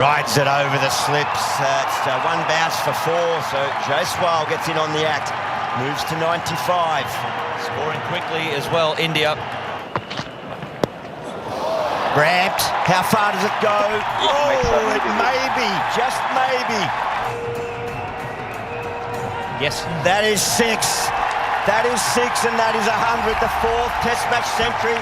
Rides it over the slips. Uh, it's uh, one bounce for four, so Jaiswal gets in on the act. Moves to 95. Scoring quickly as well, India. Ramped. How far does it go? makes Oh, it maybe. maybe, just maybe. Yes. That is six. That is six, and that is a hundred. The fourth Test match century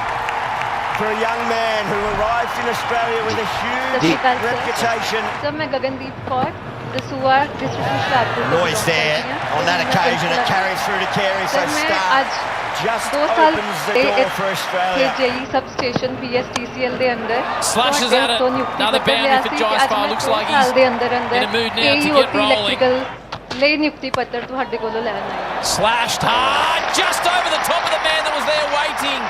for a young man who arrived in Australia with a huge Sat Sri Akal sir. reputation. Sir ਮੈਂ Gagandeep Kaur Dasuya district Hoshiarpur ਤੋਂ Noise belong there. ਕਰਦੀ ਹਾਂ। On that ਮੈਂ occasion, it principal- carries through to Carey. So sir ਮੈਂ Star ਅੱਜ just ਦੋ ਸਾਲ opens the ਤੇ door ਇੱਥੇ for Australia. JE substation PSTCL ਦੇ ਅੰਦਰ Slashes ਤੁਹਾਡੇ at it. ਤੋਂ ਨਿਯੁਕਤੀ Another ਪੱਤਰ boundary ਲਿਆ for ਸੀ ਕਿ Joyce ਅੱਜ Barr. ਮੈਂ Looks ਦੋ like ਸਾਲ he's ਦੇ ਅੰਦਰ ਅੰਦਰ in a mood now to get AEOT rolling. electrical ਲਈ ਨਿਯੁਕਤੀ ਪੱਤਰ ਤੁਹਾਡੇ ਕੋਲੋਂ ਲੈਣ ਆਈ ਹਾਂ Slashed hard, just over the top of the man that was there waiting.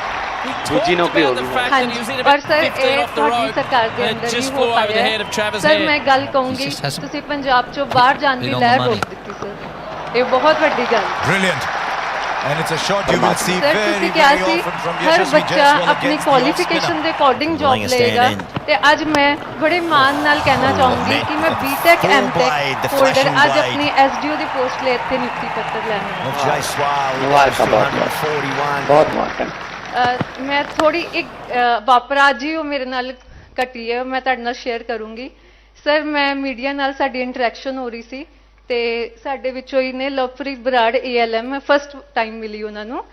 He ਦੂਜੀ talked ਨੌਕਰੀ about the ਹੋਊਗੀ। fact that he ਹਾਂਜੀ was in ਪਰ about ਸਰ 15 ਇਹ off the ਤੁਹਾਡੀ road. ਸਰਕਾਰ ਦੇ and ਅੰਦਰ it ਵੀ just ਹੋ flew over the ਪਾਇਆ head of Travis sir Head. ਮੈਂ ਗੱਲ ਕਹੂੰਗੀ just has ਤੁਸੀਂ ਪੰਜਾਬ ਚੋਂ ਬਾਹਰ ਜਾਣ ਦੀ been on the ਲਹਿਰ money. ਰੋਕ ਦਿੱਤੀ ਸਰ ਇਹ ਬਹੁਤ ਵੱਡੀ ਗੱਲ Brilliant. And it's a shot you will see sir very, ਤੁਸੀਂ ਕਿਹਾ very ਸੀ often from ਹਰ Yashasvi ਬੱਚਾ Jaiswal ਆਪਣੀ against the off qualification spinner. ਦੇ according job Pulling a stand ਲਏਗਾ in. ਤੇ ਅੱਜ ਮੈਂ ਬੜੇ ਮਾਣ ਨਾਲ ਕਹਿਣਾ ਚਾਹੂੰਗੀ ਕਿ ਮੈਂ BTech Full MTech blade, the holder flashing ਅੱਜ blade. ਆਪਣੀ ਐਸਡੀਓ ਦੀ ਪੋਸਟ ਲਈ ਇੱਥੇ ਨਿਯੁਕਤੀ ਪੱਤਰ ਲੈਣ ਆਈ Of Jaiswal, he ਮੁਬਾਰਕਾਂ goes to ਬਹੁਤ ਬਹੁਤ। 141. ਬਹੁਤ ਮੁਬਾਰਕਾਂ ਅਹ ਮੈਂ ਥੋੜੀ ਇੱਕ ਵਾਪਰਾ ਜੀ ਉਹ ਮੇਰੇ ਨਾਲ ਘਟੀ ਹੈ, ਮੈਂ ਤੁਹਾਡੇ ਨਾਲ ਸ਼ੇਅਰ ਕਰੂੰਗੀ। ਸਰ ਮੈਂ ਮੀਡੀਆ ਨਾਲ ਸਾਡੀ ਇੰਟਰੈਕਸ਼ਨ ਹੋ ਰਹੀ ਸੀ ਤੇ ਸਾਡੇ ਵਿੱਚੋਂ ਹੀ ਨੇ ਲਵਪ੍ਰੀਤ ਬਰਾੜ ਏਐਲਐਮ ਮੈਂ ਫਸਟ ਟਾਈਮ ਮਿਲੀ ਉਹਨਾਂ ਨੂੰ।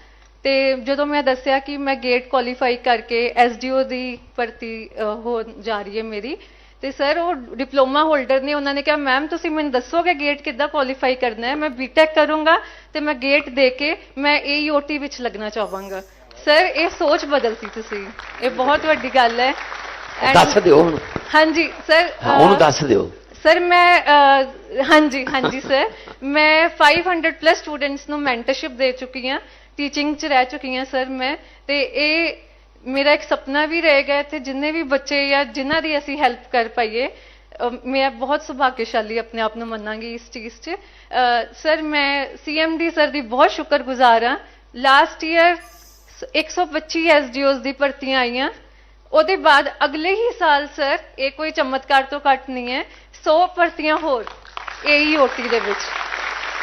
ਤੇ ਜਦੋਂ ਮੈਂ ਦੱਸਿਆ ਕਿ ਮੈਂ ਗੇਟ ਕੁਆਲੀਫਾਈ ਕਰਕੇ ਐਸਡੀਓ ਦੀ ਭਰਤੀ ਹੋ ਜਾ ਰਹੀ ਹੈ ਮੇਰੀ, ਤੇ ਸਰ ਉਹ ਡਿਪਲੋਮਾ ਹੋਲਡਰ ਨੇ ਉਹਨਾਂ ਨੇ ਕਿਹਾ ਮੈਮ ਤੁਸੀਂ ਮੈਨੂੰ ਦੱਸੋਗੇ ਗੇਟ ਕਿੱਦਾਂ ਕੁਆਲੀਫਾਈ ਕਰਨਾ ਹੈ? ਮੈਂ ਬੀਟੈਕ ਕਰੂੰਗਾ ਤੇ ਮੈਂ ਗੇਟ ਦੇ ਕੇ ਮੈਂ ਏਯੂਟੀ ਵਿੱਚ ਲੱਗਣਾ ਚਾਹਾਂਗਾ। ਸਰ ਇਹ ਸੋਚ ਬਦਲਤੀ ਤੁਸੀਂ। ਇਹ ਬਹੁਤ ਵੱਡੀ ਗੱਲ ਹੈ। And- ਦੱਸ ਦਿਓ ਹੁਣ। ਹਾਂਜੀ ਸਰ ਹਾਂ, ਉਹਨੂੰ ਦੱਸ ਦਿਓ। ਸਰ ਮੈਂ ਅਹ, ਹਾਂਜੀ ਹਾਂਜੀ ਸਰ। ਮੈਂ 500 ਪਲੱਸ ਸਟੂਡੈਂਟਸ ਨੂੰ ਮੈਂਟਰਸ਼ਿਪ ਦੇ ਚੁੱਕੀ ਹਾਂ ਟੀਚਿੰਗ ਚ ਰਹਿ ਚੁੱਕੀ ਹਾਂ ਸਰ ਮੈਂ। ਤੇ ਇਹ ਮੇਰਾ ਇੱਕ ਸੁਪਨਾ ਵੀ ਰਹੇਗਾ ਇੱਥੇ ਜਿੰਨੇ ਵੀ ਬੱਚੇ ਜਾਂ ਜਿਨ੍ਹਾਂ ਦੀ ਅਸੀਂ ਹੈਲਪ ਕਰ ਪਾਈਏ ਅਹ, ਮੈਂ ਬਹੁਤ ਸੁਭਾਗਿਆਸ਼ਾਲੀ ਆਪਣੇ ਆਪ ਨੂੰ ਮੰਨਾਂਗੀ ਇਸ ਚੀਜ਼ 'ਚ। ਸਰ ਮੈਂ ਸੀਐਮਡੀ ਸਰ ਦੀ ਬਹੁਤ ਸ਼ੁਕਰਗੁਜ਼ਾਰ ਹਾਂ। ਲਾਸਟ ਈਅਰ 125 ਐਸਡੀਓਜ਼ ਦੀ ਭਰਤੀਆਂ ਆਈਆਂ। ਉਹਦੇ ਬਾਅਦ ਅਗਲੇ ਹੀ ਸਾਲ, ਸਰ, ਇਹ ਕੋਈ ਚਮਤਕਾਰ ਤੋਂ ਘੱਟ ਨਹੀਂ ਹੈ 100 ਭਰਤੀਆਂ ਹੋਰ ਏਈਓਟੀ ਦੇ ਵਿੱਚ।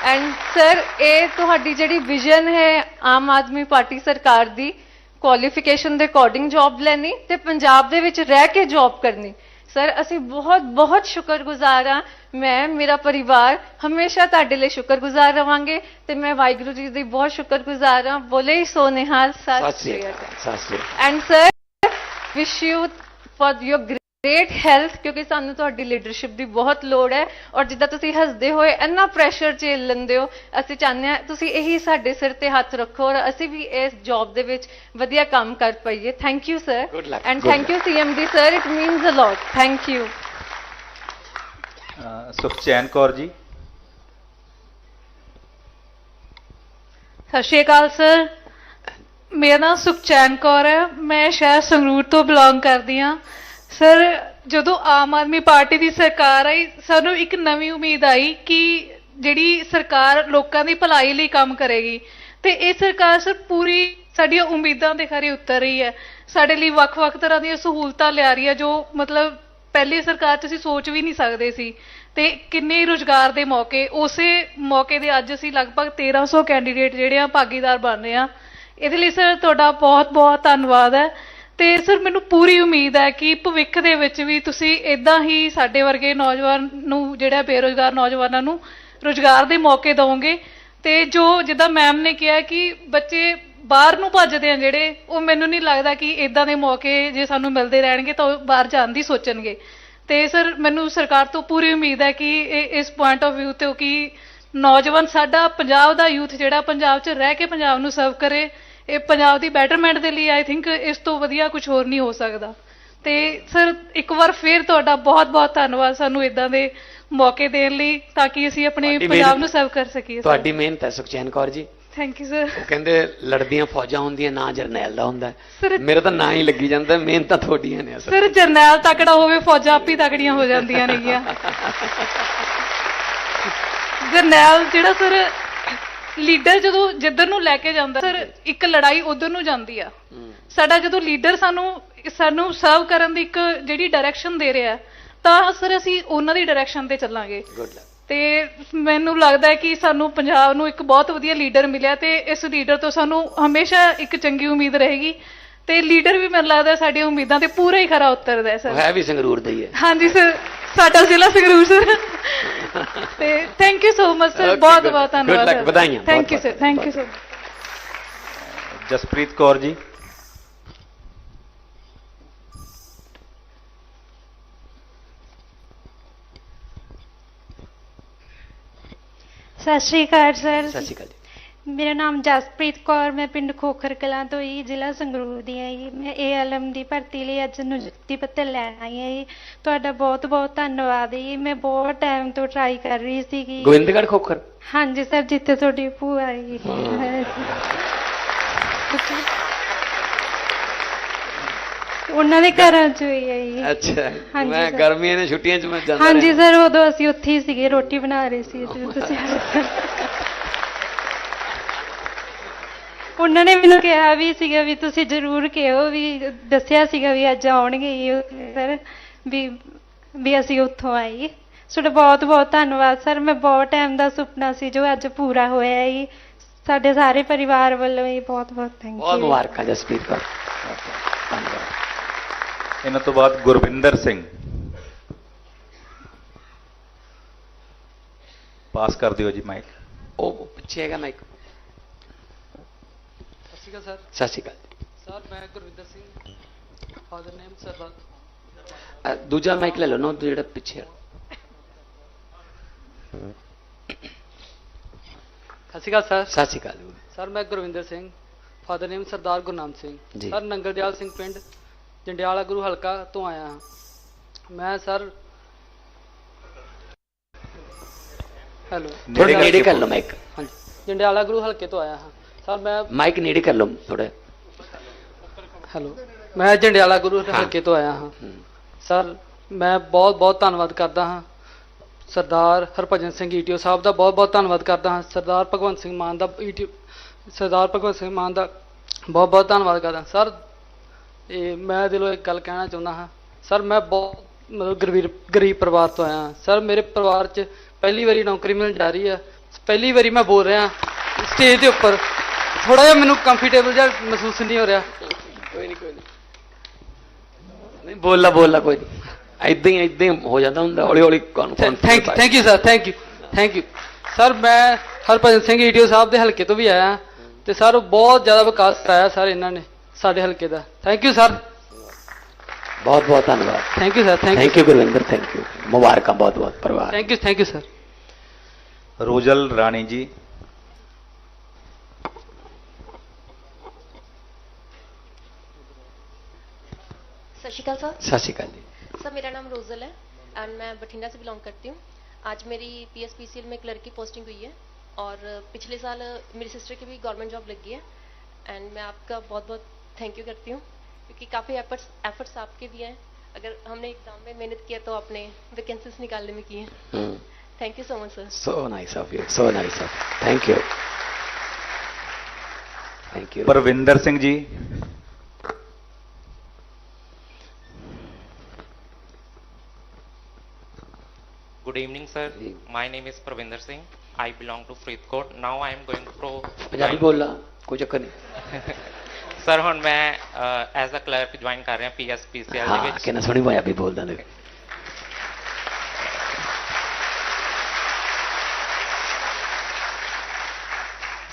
ਐਂਡ ਸਰ, ਇਹ ਤੁਹਾਡੀ ਜਿਹੜੀ ਵਿਜ਼ਨ ਹੈ ਆਮ ਆਦਮੀ ਪਾਰਟੀ ਸਰਕਾਰ ਦੀ ਕੁਆਲੀਫਿਕੇਸ਼ਨ ਦੇ ਅਕੋਰਡਿੰਗ ਜੌਬ ਲੈਣੀ ਤੇ ਪੰਜਾਬ ਦੇ ਵਿੱਚ ਰਹਿ ਕੇ ਜੌਬ ਕਰਨੀ। ਸਰ ਅਸੀਂ ਬਹੁਤ ਬਹੁਤ ਸ਼ੁਕਰਗੁਜ਼ਾਰ ਹਾਂ। ਮੈਂ ਮੇਰਾ ਪਰਿਵਾਰ ਹਮੇਸ਼ਾ ਤੁਹਾਡੇ ਲਈ ਸ਼ੁਕਰਗੁਜ਼ਾਰ ਰਵਾਂਗੇ ਤੇ ਮੈਂ ਵਾਹਿਗੁਰੂ ਜੀ ਦੀ ਬਹੁਤ ਸ਼ੁਕਰਗੁਜ਼ਾਰ ਹਾਂ। ਬੋਲੇ ਹੀ ਸੋ ਨਿਹਾਲ ਸਤਿ ਸ਼੍ਰੀ ਅਕਾਲ and sir wish you for your great health ਕਿਉਂਕਿ ਸਾਨੂੰ ਤੁਹਾਡੀ ਲੀਡਰਸ਼ਿਪ ਦੀ ਬਹੁਤ ਲੋੜ ਹੈ ਔਰ ਜਿੱਦਾਂ ਤੁਸੀਂ ਹੱਸਦੇ ਹੋਏ ਇੰਨਾ ਪ੍ਰੈਸ਼ਰ ਝੇਲ ਲੈਂਦੇ ਹੋ ਅਸੀਂ ਚਾਹੁੰਦੇ ਹਾਂ ਤੁਸੀਂ ਇਹੀ ਸਾਡੇ ਸਿਰ ਤੇ ਹੱਥ ਰੱਖੋ ਔਰ ਅਸੀਂ ਵੀ ਇਸ ਜੌਬ ਦੇ ਵਿੱਚ ਵਧੀਆ ਕੰਮ ਕਰ ਪਾਈਏ। Thank you sir and thank you CMD sir it means a lot thank you Sukhchain Kaur ji ਸਤਿ ਸ਼੍ਰੀ ਅਕਾਲ ਸਰ ਮੇਰਾ ਨਾਮ ਸੁਖਚੈਨ ਕੌਰ ਹੈ। ਮੈਂ ਸ਼ਹਿਰ ਸੰਗਰੂਰ ਤੋਂ ਬਿਲੋਂਗ ਕਰਦੀ ਹਾਂ। ਸਰ, ਜਦੋਂ ਆਮ ਆਦਮੀ ਪਾਰਟੀ ਦੀ ਸਰਕਾਰ ਆਈ, ਸਾਨੂੰ ਇੱਕ ਨਵੀਂ ਉਮੀਦ ਆਈ ਕਿ ਜਿਹੜੀ ਸਰਕਾਰ ਲੋਕਾਂ ਦੀ ਭਲਾਈ ਲਈ ਕੰਮ ਕਰੇਗੀ, ਤੇ ਇਹ ਸਰਕਾਰ ਸਰ ਪੂਰੀ ਸਾਡੀਆਂ ਉਮੀਦਾਂ ਦੇ ਖਰੇ ਉਤਰ ਰਹੀ ਹੈ। ਸਾਡੇ ਲਈ ਵੱਖ-ਵੱਖ ਤਰ੍ਹਾਂ ਦੀਆਂ ਸਹੂਲਤਾਂ ਲਿਆ ਰਹੀ ਹੈ, ਜੋ ਮਤਲਬ ਪਹਿਲੀ ਸਰਕਾਰ 'ਚ ਅਸੀਂ ਸੋਚ ਵੀ ਨਹੀਂ ਸਕਦੇ ਸੀ। ਤੇ ਕਿੰਨੇ ਹੀ ਰੁਜ਼ਗਾਰ ਦੇ ਮੌਕੇ, ਉਸੇ ਮੌਕੇ ਦੇ ਅੱਜ ਅਸੀਂ ਲਗਭਗ 1300 ਕੈਂਡੀਡੇਟ ਜਿਹੜੇ ਆ ਭਾਗੀਦਾਰ ਬਣ ਰਹੇ ਆ। ਇਹਦੇ ਲਈ ਸਰ ਤੁਹਾਡਾ ਬਹੁਤ-ਬਹੁਤ ਧੰਨਵਾਦ ਹੈ। ਤੇ ਸਰ, ਮੈਨੂੰ ਪੂਰੀ ਉਮੀਦ ਹੈ ਕਿ ਭਵਿੱਖ ਦੇ ਵਿੱਚ ਵੀ ਤੁਸੀਂ ਇਦਾਂ ਹੀ ਸਾਡੇ ਵਰਗੇ ਨੌਜਵਾਨ ਨੂੰ, ਜਿਹੜਾ ਬੇਰੁਜ਼ਗਾਰ ਨੌਜਵਾਨਾਂ ਨੂੰ ਰੁਜ਼ਗਾਰ ਦੇ ਮੌਕੇ ਦਿਓਗੇ ਤੇ ਜੋ ਜਿੱਦਾਂ ਮੈਮ ਨੇ ਕਿਹਾ ਕਿ ਬੱਚੇ ਬਾਹਰ ਨੂੰ ਭੱਜਦੇ ਆ ਜਿਹੜੇ, ਉਹ ਮੈਨੂੰ ਨਹੀਂ ਲੱਗਦਾ ਕਿ ਇਦਾਂ ਦੇ ਮੌਕੇ ਜੇ ਸਾਨੂੰ ਮਿਲਦੇ ਰਹਿਣਗੇ ਤਾਂ ਉਹ ਬਾਹਰ ਜਾਣ ਦੀ ਸੋਚਣਗੇ। ਤੇ ਸਰ, ਮੈਨੂੰ ਸਰਕਾਰ ਤੋਂ ਪੂਰੀ ਉਮੀਦ ਹੈ ਕਿ ਇਹ, ਇਸ ਪੁਆਇੰਟ ਆਫ View ਤੋਂ ਕਿ ਨੌਜਵਾਨ ਸਾਡਾ ਪੰਜਾਬ ਦਾ ਯੂਥ ਜਿਹੜਾ ਪੰਜਾਬ 'ਚ ਰਹਿ ਕੇ ਪੰਜਾਬ ਨੂੰ ਸਰਵ ਕਰੇ। ਇਹ ਪੰਜਾਬ ਦੀ ਬੈਟਰਮੈਂਟ ਦੇ ਲਈ ਆਈ ਥਿੰਕ ਇਸ ਤੋਂ ਵਧੀਆ ਕੁਝ ਹੋਰ ਨਹੀਂ ਹੋ ਸਕਦਾ। ਤੇ ਸਰ ਇੱਕ ਵਾਰ ਫੇਰ ਤੁਹਾਡਾ ਬਹੁਤ-ਬਹੁਤ ਧੰਨਵਾਦ ਸਾਨੂੰ ਇਦਾਂ ਦੇ ਮੌਕੇ ਦੇਣ ਲਈ ਤਾਂ ਕਿ ਅਸੀਂ ਆਪਣੇ ਪੰਜਾਬ ਨੂੰ ਸਰਵ ਕਰ ਸਕੀਏ ਤੁਹਾਡੀ ਮਿਹਨਤ ਹੈ ਸੁਖਚੈਨ ਕੌਰ ਜੀ। ਥੈਂਕ ਯੂ ਸਰ ਉਹ ਕਹਿੰਦੇ ਲੜਦੀਆਂ ਫੌਜਾਂ ਹੁੰਦੀਆਂ ਨਾ ਜਰਨੈਲ ਦਾ ਹੁੰਦਾ। ਮੇਰਾ ਤਾਂ ਨਾਂ ਹੀ ਲੱਗੀ ਜਾਂਦਾ ਮਿਹਨਤਾਂ ਤੁਹਾਡੀਆਂ ਨੇ ਸਰ ਜਰਨੈਲ ਤਕੜਾ ਹੋਵੇ ਫੌਜਾਂ ਆਪੀ ਤਕੜੀਆਂ ਹੋ ਜਾਂਦੀਆਂ ਨੇਗੀਆਂ। ਜਰਨੈਲ ਜਿਹੜਾ ਸਰ ਲੀਡਰ ਜਦੋਂ ਜਿੱਧਰ ਨੂੰ ਲੈ ਕੇ ਜਾਂਦਾ ਸਰ ਇੱਕ ਲੜਾਈ ਉਧਰ ਨੂੰ ਜਾਂਦੀ ਆ। ਸਾਡਾ ਜਦੋਂ ਲੀਡਰ ਸਾਨੂੰ ਸਾਨੂੰ ਸਰਵ ਕਰਨ ਦੀ ਇੱਕ ਜਿਹੜੀ ਡਾਇਰੈਕਸ਼ਨ ਦੇ ਰਿਹਾ ਤਾਂ ਸਰ ਅਸੀਂ ਉਹਨਾਂ ਦੀ ਡਾਇਰੈਕਸ਼ਨ ਤੇ ਚੱਲਾਂਗੇ। ਤੇ ਮੈਨੂੰ ਲੱਗਦਾ ਹੈ ਕਿ ਸਾਨੂੰ ਪੰਜਾਬ ਨੂੰ ਇੱਕ ਬਹੁਤ ਵਧੀਆ ਲੀਡਰ ਮਿਲਿਆ ਤੇ ਇਸ ਲੀਡਰ ਤੋਂ ਸਾਨੂੰ ਹਮੇਸ਼ਾ ਇੱਕ ਚੰਗੀ ਉਮੀਦ ਰਹੇਗੀ। ਤੇ ਲੀਡਰ ਵੀ ਮੈਨੂੰ ਲੱਗਦਾ ਸਾਡੀਆਂ ਉਮੀਦਾਂ ਤੇ ਪੂਰਾ ਹੀ ਖਰਾ ਉਤਰਦਾ ਹੈ ਸਰ। ਹੈ ਵੀ ਸੰਗਰੂਰ ਦਾ ਹੀ ਹੈ। ਹਾਂਜੀ ਸਰ। ਸਾਡਾ ਜ਼ਿਲ੍ਹਾ ਸੰਗਰੂਰ ਸਰ। ਤੇ thank you so much sir ਬਹੁਤ good- ਬਹੁਤ ਧੰਨਵਾਦ luck, ਵਧਾਈਆਂ, thank you. Sir thank you sir Jaspreet Kaur ji. ਸਤਿ ਸ਼੍ਰੀ ਅਕਾਲ ਸਰ। ਸਤਿ ਸ਼੍ਰੀ ਅਕਾਲ ਮੇਰਾ ਨਾਮ ਜਸਪ੍ਰੀਤ ਕੌਰ ਮੈਂ ਪਿੰਡ ਖੋਖਰ ਕਲਾਂ ਤੋਂ ਹੀ ਜ਼ਿਲ੍ਹਾ ਸੰਗਰੂਰ ਦੀ ਹਾਂ ਜੀ। ਮੈਂ ਏਐਲਐਮ ਦੀ ਭਰਤੀ ਲਈ ਅੱਜ ਨਿਯੁਕਤੀ ਪੱਤਰ ਲੈਣ ਆਈ ਹਾਂ ਜੀ। ਤੁਹਾਡਾ ਬਹੁਤ ਬਹੁਤ ਧੰਨਵਾਦ ਜੀ। ਮੈਂ ਬਹੁਤ ਟਾਈਮ ਤੋਂ ਟਰਾਈ ਕਰ ਰਹੀ ਸੀਗੀ। ਗੋਬਿੰਦਗੜ੍ਹ ਖੋਖਰ? ਹਾਂਜੀ ਸਰ ਜਿੱਥੇ ਤੁਹਾਡੀ ਭੂਆ ਆਈ ਉਹਨਾਂ ਦੇ ਘਰਾਂ ਚ ਹੋਈ ਹੈ ਜੀ। ਅੱਛਾ। ਮੈਂ। ਗਰਮੀਆਂ ਦੀਆਂ ਛੁੱਟੀਆਂ 'ਚ ਮੈਂ ਜਾਂਦਾ ਹਾਂਜੀ। ਸਰ ਉਦੋਂ ਅਸੀਂ ਉੱਥੇ ਹੀ ਸੀਗੇ ਰੋਟੀ ਬਣਾ ਰਹੇ ਸੀ। ਤੁਸੀਂ ਆਏ ਸਰ। ਉਹਨਾਂ ਨੇ ਮੈਨੂੰ ਕਿਹਾ ਵੀ ਸੀਗਾ ਵੀ ਤੁਸੀਂ ਜ਼ਰੂਰ ਕਿਹੋ ਵੀ ਦੱਸਿਆ ਸੀਗਾ ਵੀ ਅੱਜ ਆਉਣਗੇ ਸਰ ਵੀ ਵੀ ਅਸੀਂ ਉੱਥੋਂ ਆਏ ਤੁਹਾਡਾ ਬਹੁਤ ਬਹੁਤ ਧੰਨਵਾਦ ਸਰ। ਮੈਂ ਬਹੁਤ ਟਾਈਮ ਦਾ ਸੁਪਨਾ ਸੀ ਜੋ ਅੱਜ ਪੂਰਾ ਹੋਇਆ ਹੈ ਸਾਡੇ ਸਾਰੇ ਪਰਿਵਾਰ ਵੱਲੋਂ ਹੀ ਬਹੁਤ ਬਹੁਤ ਥੈਂਕ ਬਹੁਤ ਯੂ ਮੁਬਾਰਕਾਂ ਜਸਪ੍ਰੀਤ ਕੌਰ। ਇਹਨਾਂ ਤੋਂ ਬਾਅਦ ਗੁਰਵਿੰਦਰ ਸਿੰਘ। ਪਾਸ ਕਰ ਦਿਓ ਜੀ ਮਾਈਕ ਉਹ ਪਿੱਛੇ ਹੈਗਾ ਮਾਈਕ ਸ਼੍ਰੀ ਅਕਾਲ ਸਤਿ ਸ਼੍ਰੀ ਅਕਾਲ ਸਰ ਸਰ ਮੈਂ ਗੁਰਵਿੰਦਰ ਸਿੰਘ ਫਾਦਰ ਨੇਮ ਸਰਦਾਰ ਅ, ਦੂਜਾ ਮਾਈਕ ਲੈ ਲਓ ਨਾ ਉਹ ਜਿਹੜਾ ਪਿੱਛੇ ਹੈ। ਸਤਿ ਸ਼੍ਰੀ ਅਕਾਲ ਸਰ ਸਤਿ ਸ਼੍ਰੀ ਅਕਾਲ ਸਰ ਮੈਂ Gurvinder Singh father name Sardar Gurnam Singh ji. Sir Nangaldiyal Singh ਪਿੰਡ ਜੰਡਿਆਲਾ ਗੁਰੂ ਹਲਕਾ ਤੋਂ ਆਇਆ ਹਾਂ ਮੈਂ ਸਰ ਹੈਲੋ ਥੋੜੇ ਨੇੜੇ ਕਰ ਲਓ ਮਾਈਕ ਹਾਂਜੀ ਜੰਡਿਆਲਾ ਗੁਰੂ ਹਲਕੇ ਤੋਂ ਆਇਆ ਹਾਂ ਸਰ ਮੈਂ ਮਾਈਕ ਨੇੜੇ ਕਰ ਲਓ ਥੋੜਾ ਹੈਲੋ। ਮੈਂ ਜੰਡਿਆਲਾ ਗੁਰੂ ਹਲਕੇ ਤੋਂ ਆਇਆ ਹਾਂ। ਸਰ ਮੈਂ ਬਹੁਤ ਬਹੁਤ ਧੰਨਵਾਦ ਕਰਦਾ ਹਾਂ। ਸਰਦਾਰ ਹਰਭਜਨ ਸਿੰਘ ਈਟੀਓ ਸਾਹਿਬ ਦਾ ਬਹੁਤ ਬਹੁਤ ਧੰਨਵਾਦ ਕਰਦਾ ਹਾਂ। ਸਰਦਾਰ ਭਗਵੰਤ ਸਿੰਘ ਮਾਨ ਦਾ ਈਟੀਓ ਸਰਦਾਰ ਭਗਵੰਤ ਸਿੰਘ ਮਾਨ ਦਾ ਬਹੁਤ ਬਹੁਤ ਧੰਨਵਾਦ ਕਰਦਾ ਹਾਂ। ਸਰ ਇਹ ਮੈਂ ਦਿਲੋਂ ਇੱਕ ਗੱਲ ਕਹਿਣਾ ਚਾਹੁੰਦਾ ਹਾਂ। ਸਰ ਮੈਂ ਬਹੁਤ ਮਤਲਬ ਗਰੀਬ ਗਰੀਬ ਪਰਿਵਾਰ ਤੋਂ ਆਇਆ ਹਾਂ। ਸਰ ਮੇਰੇ ਪਰਿਵਾਰ 'ਚ ਪਹਿਲੀ ਵਾਰੀ ਨੌਕਰੀ ਮਿਲਣ ਜਾ ਰਹੀ ਆ ਪਹਿਲੀ ਵਾਰੀ ਮੈਂ ਬੋਲ ਰਿਹਾ ਸਟੇਜ ਦੇ ਉੱਪਰ ਥੋੜਾ ਜਿਹਾ ਮੈਨੂੰ ਕੰਫਰਟੇਬਲ ਜਿਹਾ ਮਹਿਸੂਸ ਨਹੀਂ ਹੋ ਰਿਹਾ। ਕੋਈ ਨਹੀਂ ਕੋਈ ਨਹੀਂ ਨਹੀਂ ਬੋਲਣਾ ਬੋਲਣਾ ਕੋਈ ਨਹੀਂ ਐਦਾਂ ਹੀ ਐਦਾਂ ਹੀ ਹੋ ਜਾਂਦਾ ਹੁੰਦਾ ਹੌਲੀ ਹੌਲੀ thank you thank you sir thank you thank you sir ਮੈਂ ਹਰਭਜਨ ਸਿੰਘ ਈਟੀਓ ਸਾਹਿਬ ਦੇ ਹਲਕੇ ਤੋਂ ਵੀ ਆਇਆ ਤੇ ਸਰ ਬਹੁਤ ਜ਼ਿਆਦਾ ਵਿਕਾਸ ਕਰਾਇਆ ਸਰ ਇਹਨਾਂ ਨੇ ਸਾਡੇ ਹਲਕੇ ਦਾ। ਥੈਂਕ ਯੂ ਸਰ ਬਹੁਤ ਬਹੁਤ ਧੰਨਵਾਦ। Thank you sir thank you thank you Gurvinder thank you ਮੁਬਾਰਕਾਂ ਬਹੁਤ ਬਹੁਤ ਪਰਿਵਾਰ। Thank you thank you sir Rozal Rani ji सशिकाल sir. सशिकाल ji. Sir मेरा नाम रोजल है एंड मैं बठिंडा से बिलोंग करती हूँ। आज मेरी पीएसपीसीएल में क्लर्क की पोस्टिंग हुई है और पिछले साल मेरी सिस्टर की भी गवर्नमेंट जॉब लगी है एंड मैं आपका बहुत बहुत थैंक यू करती हूँ क्योंकि काफ़ी एफर्ट्स एफर्ट्स आपके भी हैं। अगर हमने एग्ज़ाम में मेहनत किया तो आपने वैकेंसीज निकालने में की thank you so much sir so nice of you so nice of thank you thank you Parvinder Singh ji Good evening, sir. My name is Pravinder Singh. I belong to Faridkot. Now I am going to. Punjabi ਬੋਲਣਾ ਕੋਈ ਚੱਕਰ ਨਹੀਂ sir ਹੁਣ ਮੈਂ as a clerk join ਕਰ ਰਿਹਾ PSPCL ਦੇ ਵਿੱਚ ਕਿੰਨਾ ਸੋਹਣੀ ਪੰਜਾਬੀ ਬੋਲਦਾ ਨੇ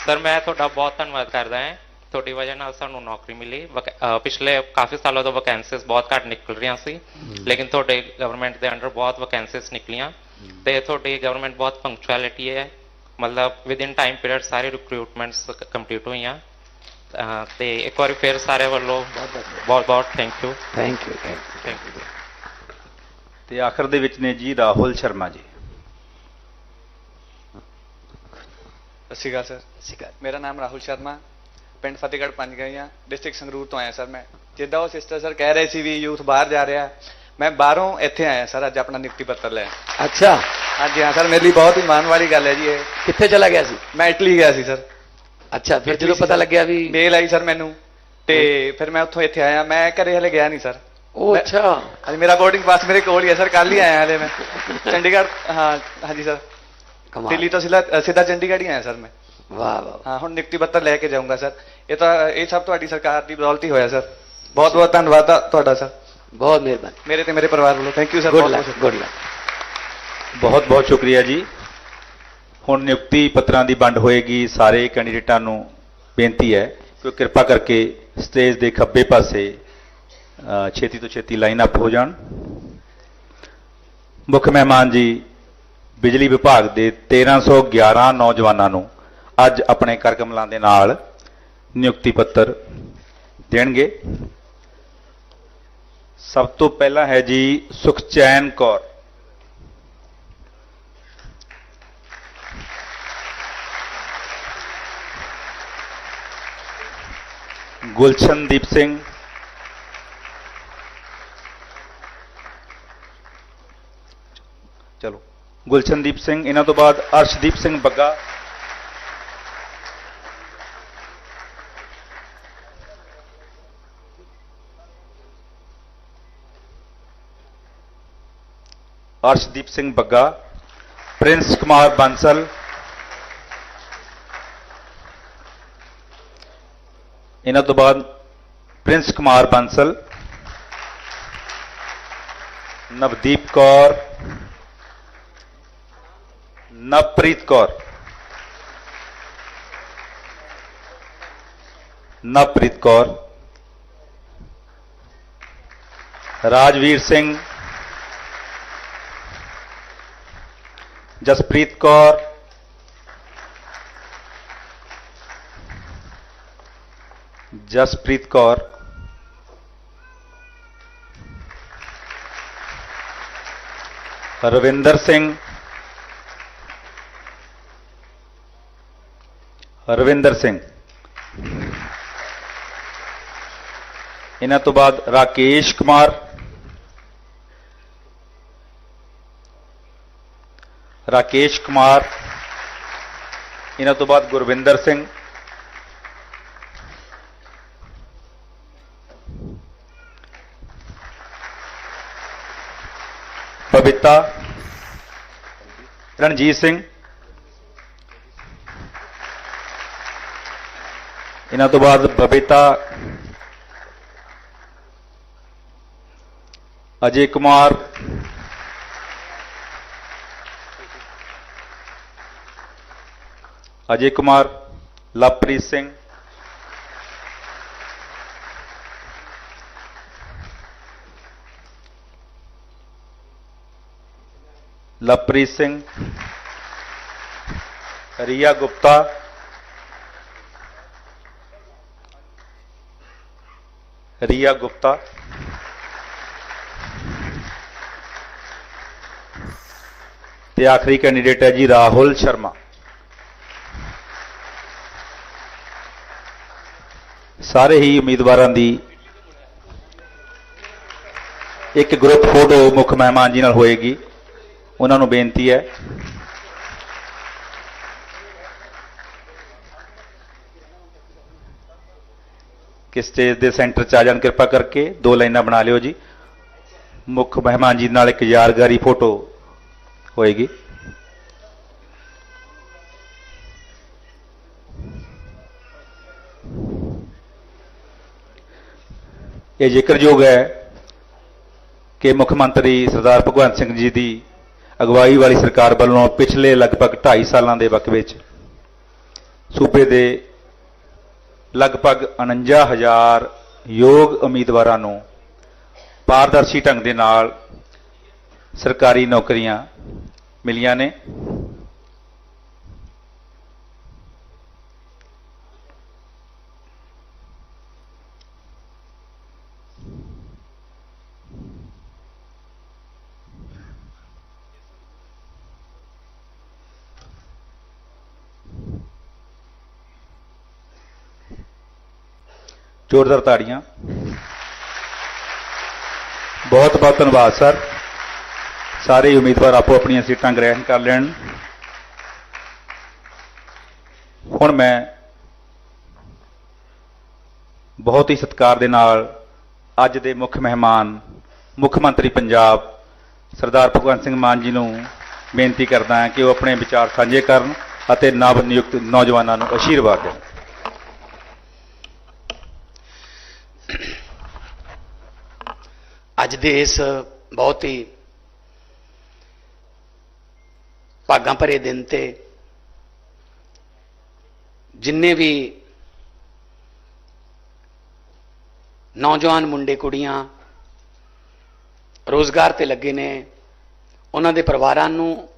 ਸਰ ਮੈਂ ਤੁਹਾਡਾ ਬਹੁਤ ਧੰਨਵਾਦ ਕਰਦਾ ਹਾਂ ਤੁਹਾਡੀ ਵਜ੍ਹਾ ਨਾਲ ਸਾਨੂੰ ਨੌਕਰੀ ਮਿਲੀ ਪਿਛਲੇ ਕਾਫੀ ਸਾਲਾਂ ਤੋਂ ਵੈਕੈਂਸੀਜ਼ ਬਹੁਤ ਘੱਟ ਨਿਕਲ ਰਹੀਆਂ ਸੀ ਲੇਕਿਨ ਤੁਹਾਡੇ ਗਵਰਨਮੈਂਟ ਦੇ ਅੰਡਰ ਬਹੁਤ ਵੈਕੈਂਸੀਜ਼ ਨਿਕਲੀਆਂ ਤੇ ਤੁਹਾਡੀ ਗਵਰਨਮੈਂਟ ਬਹੁਤ ਪੰਕਚੁਅਲਿਟੀ ਹੈ ਮਤਲਬ ਵਿਦ ਇਨ ਟਾਈਮ ਪੀਰੀਅਡ ਸਾਰੇ ਰਿਕਰੂਟਮੈਂਟਸ ਕੰਪਲੀਟ ਹੋਈਆਂ ਤੇ ਇੱਕ ਵਾਰੀ ਫਿਰ ਸਾਰੇ ਵੱਲੋਂ ਬਹੁਤ ਬਹੁਤ thank you thank you thank you thank you ਤੇ ਆਖਰ ਦੇ ਵਿੱਚ ਨੇ ਜੀ ਰਾਹੁਲ ਸ਼ਰਮਾ ਜੀ ਸਤਿ ਸ਼੍ਰੀ ਅਕਾਲ ਸਰ। ਸਿਕਾ ਮੇਰਾ ਨਾਮ ਰਾਹੁਲ ਸ਼ਰਮਾ। ਪਿੰਡ ਫਤਿਹਗੜ੍ਹ ਪੰਜਗਈਆਂ ਡਿਸਟ੍ਰਿਕਟ ਸੰਗਰੂਰ ਤੋਂ ਆਇਆ ਸਰ ਮੈਂ। ਜਿੱਦਾਂ ਉਹ ਸਿਸਟਰ ਸਰ ਕਹਿ ਰਹੇ ਸੀ ਵੀ ਯੂਥ ਬਾਹਰ ਜਾ ਰਿਹਾ ਮੈਂ ਬਾਹਰੋਂ ਇੱਥੇ ਆਇਆ ਸਰ ਅੱਜ ਆਪਣਾ ਨਿਯੁਕਤੀ ਪੱਤਰ ਲੈਣ ਅੱਛਾ। ਹਾਂਜੀ ਹਾਂ ਸਰ ਮੇਰੇ ਲਈ ਬਹੁਤ ਹੀ ਮਾਣ ਵਾਲੀ ਗੱਲ ਹੈ ਜੀ ਇਹ। ਕਿੱਥੇ ਚਲਾ ਗਿਆ ਸੀ? ਮੈਂ ਇਟਲੀ ਗਿਆ ਸੀ ਸਰ। ਅੱਛਾ ਫਿਰ ਜਦੋਂ ਪਤਾ ਲੱਗਿਆ ਵੀ ਮੇਲ ਆਈ ਸਰ ਮੈਨੂੰ। ਤੇ ਫਿਰ ਮੈਂ ਉੱਥੋਂ ਇੱਥੇ ਆਇਆ। ਮੈਂ ਘਰੇ ਹਲੇ ਗਿਆ ਨਹੀਂ ਸਰ। ਉਹ ਅੱਛਾ। ਹਾਂਜੀ ਮੇਰਾ ਬੋਰਡਿੰਗ ਪਾਸ ਮੇਰੇ ਕੋਲ ਹੀ ਹੈ ਸਰ। ਕੱਲ ਹੀ ਆਇਆ ਹਲੇ ਮੈਂ। ਚੰਡੀਗੜ੍ਹ ਹਾਂ ਹਾਂਜੀ ਸਰ। ਕਮਾਲ। ਦਿੱਲੀ ਤੋਂ ਸਿੱਧਾ ਸਿੱਧਾ ਚੰਡੀਗੜ੍ਹ ਹੀ ਆਇਆ ਸਰ ਮੈਂ। ਵਾਹ ਵਾਹ ਹਾਂ ਹੁਣ ਨਿਯੁਕਤੀ ਪੱਤਰ ਲੈ ਕੇ ਜਾਊਂਗਾ ਸਰ। ਇਹ ਤਾਂ ਇਹ ਸਭ ਤੁਹਾਡੀ ਸਰਕਾਰ ਦੀ ਬਦੌਲਤ ਹੀ ਹੋਇਆ ਸਰ। ਬਹੁਤ ਬਹੁਤ ਧੰਨਵਾਦ ਤੁਹਾਡਾ ਸਰ। ਬਹੁਤ ਮਿਹਰਬਾਨੀ। ਮੇਰੇ ਤੇ ਮੇਰੇ ਪਰਿਵਾਰ ਵੱਲੋਂ ਥੈਂਕ ਯੂ ਸਰ ਗੁੱਡ ਬਹੁਤ ਲੱਕ ਬਹੁਤ ਗੁੱਡ ਲੱਕ ਬਹੁਤ ਬਹੁਤ ਸ਼ੁਕਰੀਆ ਜੀ। ਹੁਣ ਨਿਯੁਕਤੀ ਪੱਤਰਾਂ ਦੀ ਵੰਡ ਹੋਏਗੀ ਸਾਰੇ ਕੈਂਡੀਡੇਟਾਂ ਨੂੰ ਬੇਨਤੀ ਹੈ ਕਿ ਕਿਰਪਾ ਕਰਕੇ ਸਟੇਜ ਦੇ ਖੱਬੇ ਪਾਸੇ ਛੇਤੀ ਤੋਂ ਛੇਤੀ ਲਾਈਨ ਅਪ ਹੋ ਜਾਣ। ਮੁੱਖ ਮਹਿਮਾਨ ਜੀ ਬਿਜਲੀ ਵਿਭਾਗ ਦੇ 1311 ਨੌਜਵਾਨਾਂ ਨੂੰ ਅੱਜ ਆਪਣੇ ਕਰਕਮਲਾਂ ਦੇ ਨਾਲ ਨਿਯੁਕਤੀ ਪੱਤਰ ਦੇਣਗੇ। ਸਭ ਤੋਂ ਪਹਿਲਾਂ ਹੈ ਜੀ ਸੁਖਚੈਨ ਕੌਰ ਗੁਲਸ਼ਨਦੀਪ ਸਿੰਘ ਚਲੋ ਗੁਲਸ਼ਨਦੀਪ ਸਿੰਘ ਇਹਨਾਂ ਤੋਂ ਬਾਅਦ ਅਰਸ਼ਦੀਪ ਸਿੰਘ ਬੱਗਾ ਅਰਸ਼ਦੀਪ ਸਿੰਘ ਬੱਗਾ ਪ੍ਰਿੰਸ ਕੁਮਾਰ ਬਾਂਸਲ ਇਹਨਾਂ ਤੋਂ ਬਾਅਦ ਪ੍ਰਿੰਸ ਕੁਮਾਰ ਬਾਂਸਲ ਨਵਦੀਪ ਕੌਰ ਨਵਪ੍ਰੀਤ ਕੌਰ ਨਵਪ੍ਰੀਤ ਕੌਰ ਰਾਜਵੀਰ ਸਿੰਘ ਜਸਪ੍ਰੀਤ ਕੌਰ ਜਸਪ੍ਰੀਤ ਕੌਰ ਰਵਿੰਦਰ ਸਿੰਘ ਰਵਿੰਦਰ ਸਿੰਘ ਇਹਨਾਂ ਤੋਂ ਬਾਅਦ ਰਾਕੇਸ਼ ਕੁਮਾਰ ਰਾਕੇਸ਼ ਕੁਮਾਰ, ਇਹਨਾਂ ਤੋਂ ਬਾਅਦ ਗੁਰਵਿੰਦਰ ਸਿੰਘ। ਬਬੀਤਾ ਰਣਜੀਤ ਸਿੰਘ। ਇਹਨਾਂ ਤੋਂ ਬਾਅਦ ਬਬੀਤਾ ਅਜੇ ਕੁਮਾਰ। ਅਜੇ ਕੁਮਾਰ ਲਵਪ੍ਰੀਤ ਸਿੰਘ ਲਵਪ੍ਰੀਤ ਸਿੰਘ ਰੀਆ ਗੁਪਤਾ ਰੀਆ ਗੁਪਤਾ ਤੇ ਆਖਰੀ ਕੈਂਡੀਡੇਟ ਹੈ ਜੀ ਰਾਹੁਲ ਸਾਰੇ ਹੀ ਉਮੀਦਵਾਰਾਂ ਦੀ ਇੱਕ ਗਰੁੱਪ ਫੋਟੋ ਮੁੱਖ ਮਹਿਮਾਨ ਜੀ ਨਾਲ ਹੋਏਗੀ। ਉਹਨਾਂ ਨੂੰ ਬੇਨਤੀ ਹੈ। ਕਿ ਸਟੇਜ ਦੇ ਸੈਂਟਰ 'ਚ ਆ ਜਾਣ, ਕਿਰਪਾ ਕਰਕੇ ਦੋ ਲਾਈਨਾਂ ਬਣਾ ਲਿਓ ਜੀ। ਮੁੱਖ ਮਹਿਮਾਨ ਜੀ ਨਾਲ ਇੱਕ ਯਾਦਗਾਰੀ ਫੋਟੋ ਹੋਏਗੀ। ਇਹ ਜ਼ਿਕਰਯੋਗ ਹੈ ਕਿ ਮੁੱਖ ਮੰਤਰੀ ਸਰਦਾਰ ਭਗਵੰਤ ਸਿੰਘ ਜੀ ਦੀ ਅਗਵਾਈ ਵਾਲੀ ਸਰਕਾਰ ਵੱਲੋਂ ਪਿਛਲੇ ਲਗਭਗ 2.5 ਸਾਲਾਂ ਦੇ ਵਕਤ ਵਿੱਚ ਸੂਬੇ ਦੇ ਲਗਭਗ 49000 ਯੋਗ ਉਮੀਦਵਾਰਾਂ ਨੂੰ ਪਾਰਦਰਸ਼ੀ ਢੰਗ ਦੇ ਨਾਲ ਸਰਕਾਰੀ ਨੌਕਰੀਆਂ ਮਿਲੀਆਂ ਨੇ। ਜ਼ੋਰਦਾਰ ਤਾੜੀਆਂ। ਬਹੁਤ ਬਹੁਤ ਧੰਨਵਾਦ, ਸਰ। ਸਾਰੇ ਉਮੀਦਵਾਰ ਆਪੋ ਆਪਣੀਆਂ ਸੀਟਾਂ ਗ੍ਰਹਿਣ ਕਰ ਲੈਣ। ਹੁਣ ਮੈਂ ਬਹੁਤ ਹੀ ਸਤਿਕਾਰ ਦੇ ਨਾਲ ਅੱਜ ਦੇ ਮੁੱਖ ਮਹਿਮਾਨ, ਮੁੱਖ ਮੰਤਰੀ ਪੰਜਾਬ, ਸਰਦਾਰ ਭਗਵੰਤ ਸਿੰਘ ਮਾਨ ਜੀ ਨੂੰ ਬੇਨਤੀ ਕਰਦਾ ਹਾਂ ਕਿ ਉਹ ਆਪਣੇ ਵਿਚਾਰ ਸਾਂਝੇ ਕਰਨ ਅਤੇ ਨਵ ਨਿਯੁਕਤ ਨੌਜਵਾਨਾਂ ਨੂੰ ਆਸ਼ੀਰਵਾਦ ਦੇਣ। ਅੱਜ ਦੇ ਇਸ ਬਹੁਤ ਹੀ ਭਾਗਾਂ ਭਰੇ ਦਿਨ ਤੇ ਜਿੰਨੇ ਵੀ ਨੌਜਵਾਨ ਮੁੰਡੇ ਕੁੜੀਆਂ ਰੋਜ਼ਗਾਰ ਤੇ ਲੱਗੇ ਨੇ, ਉਹਨਾਂ ਦੇ ਪਰਿਵਾਰਾਂ ਨੂੰ,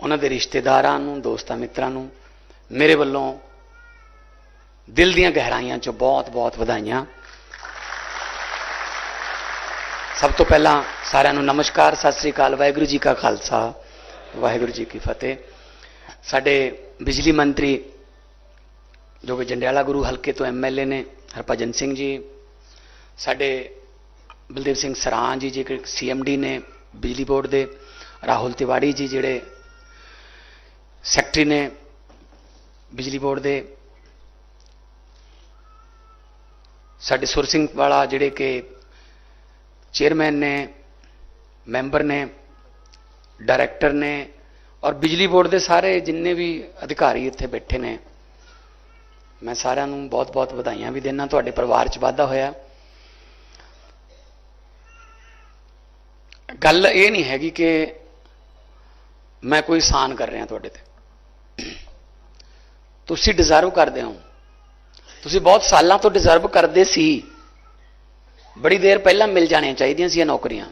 ਉਹਨਾਂ ਦੇ ਰਿਸ਼ਤੇਦਾਰਾਂ ਨੂੰ, ਦੋਸਤਾਂ ਮਿੱਤਰਾਂ ਨੂੰ, ਮੇਰੇ ਵੱਲੋਂ ਦਿਲ ਦੀਆਂ ਗਹਿਰਾਈਆਂ ਚੋਂ ਬਹੁਤ-ਬਹੁਤ ਵਧਾਈਆਂ। ਸਭ ਤੋਂ ਪਹਿਲਾਂ ਸਾਰਿਆਂ ਨੂੰ ਨਮਸਕਾਰ, ਸਤਿ ਸ੍ਰੀ ਅਕਾਲ, ਵਾਹਿਗੁਰੂ ਜੀ ਕਾ ਖਾਲਸਾ, ਵਾਹਿਗੁਰੂ ਜੀ ਕੀ ਫਤਿਹ। ਸਾਡੇ ਬਿਜਲੀ ਮੰਤਰੀ ਜੋ ਕਿ ਜੰਡਿਆਲਾ ਗੁਰੂ ਹਲਕੇ ਤੋਂ ਐਮਐਲਏ ਨੇ, ਹਰਭਜਨ ਸਿੰਘ ਜੀ, ਸਾਡੇ ਬਲਦੇਵ ਸਿੰਘ ਸਰਾਂ ਜੀ, ਜਿਹੜੇ ਸੀਐਮਡੀ ਨੇ ਬਿਜਲੀ ਬੋਰਡ ਦੇ, ਰਾਹੁਲ ਤਿਵਾੜੀ ਜੀ ਜਿਹੜੇ ਸੈਕਟਰੀ ਨੇ ਬਿਜਲੀ ਬੋਰਡ ਦੇ, ਸਾਡੇ ਸੁਰ ਸਿੰਘ ਵਾਲਾ ਜਿਹੜੇ ਕਿ ਚੇਅਰਮੈਨ ਨੇ, ਮੈਂਬਰ ਨੇ, ਡਾਇਰੈਕਟਰ ਨੇ ਔਰ ਬਿਜਲੀ ਬੋਰਡ ਦੇ ਸਾਰੇ ਜਿੰਨੇ ਵੀ ਅਧਿਕਾਰੀ ਇੱਥੇ ਬੈਠੇ ਨੇ, ਮੈਂ ਸਾਰਿਆਂ ਨੂੰ ਬਹੁਤ-ਬਹੁਤ ਵਧਾਈਆਂ ਵੀ ਦੇਣਾ ਤੁਹਾਡੇ ਪਰਿਵਾਰ 'ਚ ਵਾਧਾ ਹੋਇਆ। ਗੱਲ ਇਹ ਨਹੀਂ ਹੈਗੀ ਕਿ ਮੈਂ ਕੋਈ ਸਾਨ ਕਰ ਰਿਹਾ ਤੁਹਾਡੇ ਤੇ। ਤੁਸੀਂ ਡਿਜ਼ਰਵ ਕਰਦੇ ਹੋ। ਤੁਸੀਂ ਬਹੁਤ ਸਾਲਾਂ ਤੋਂ ਡਿਜ਼ਰਵ ਕਰਦੇ ਸੀ। ਬੜੀ ਦੇਰ ਪਹਿਲਾਂ ਮਿਲ ਜਾਣੀਆਂ ਚਾਹੀਦੀਆਂ ਸੀ ਇਹ ਨੌਕਰੀਆਂ।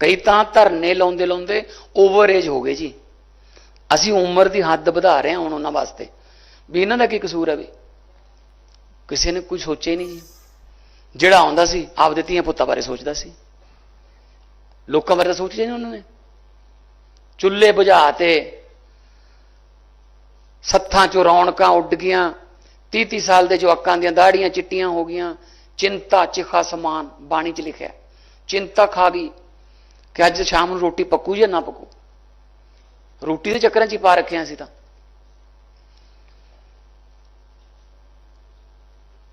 ਕਈ ਤਾਂ ਧਰਨੇ ਲਾਉਂਦੇ ਲਾਉਂਦੇ ਓਵਰ ਏਜ ਹੋ ਗਏ ਜੀ। ਅਸੀਂ ਉਮਰ ਦੀ ਹੱਦ ਵਧਾ ਰਹੇ ਹਾਂ ਹੁਣ ਉਹਨਾਂ ਵਾਸਤੇ। ਵੀ ਇਹਨਾਂ ਦਾ ਕੀ ਕਸੂਰ ਹੈ ਵੀ? ਕਿਸੇ ਨੇ ਕੁਝ ਸੋਚਿਆ ਹੀ ਨਹੀਂ ਜੀ। ਜਿਹੜਾ ਆਉਂਦਾ ਸੀ, ਆਪਦੇ ਧੀਆਂ ਪੁੱਤਾਂ ਬਾਰੇ ਸੋਚਦਾ ਸੀ। ਲੋਕਾਂ ਬਾਰੇ ਤਾਂ ਸੋਚਿਆ ਨਹੀਂ ਉਹਨਾਂ ਨੇ। ਚੁੱਲ੍ਹੇ ਬੁਝਾ ਤੇ ਸੱਥਾਂ ਚੋਂ ਰੌਣਕਾਂ ਉੱਡ ਗਈਆਂ। 30 30 ਸਾਲ ਦੇ ਜਵਾਕਾਂ ਦੀਆਂ ਦਾੜੀਆਂ ਚਿੱਟੀਆਂ ਹੋ ਗਈਆਂ। ਚਿੰਤਾ ਚਿਖਾ ਸਮਾਨ ਬਾਣੀ 'ਚ ਲਿਖਿਆ ਚਿੰਤਾ ਖਾ ਗਈ ਕਿ ਅੱਜ ਸ਼ਾਮ ਨੂੰ ਰੋਟੀ ਪੱਕੂ ਜਾਂ ਨਾ ਪੱਕੂ? ਰੋਟੀ ਦੇ ਚੱਕਰਾਂ 'ਚ ਹੀ ਪਾ ਰੱਖਿਆ ਸੀ ਤਾਂ।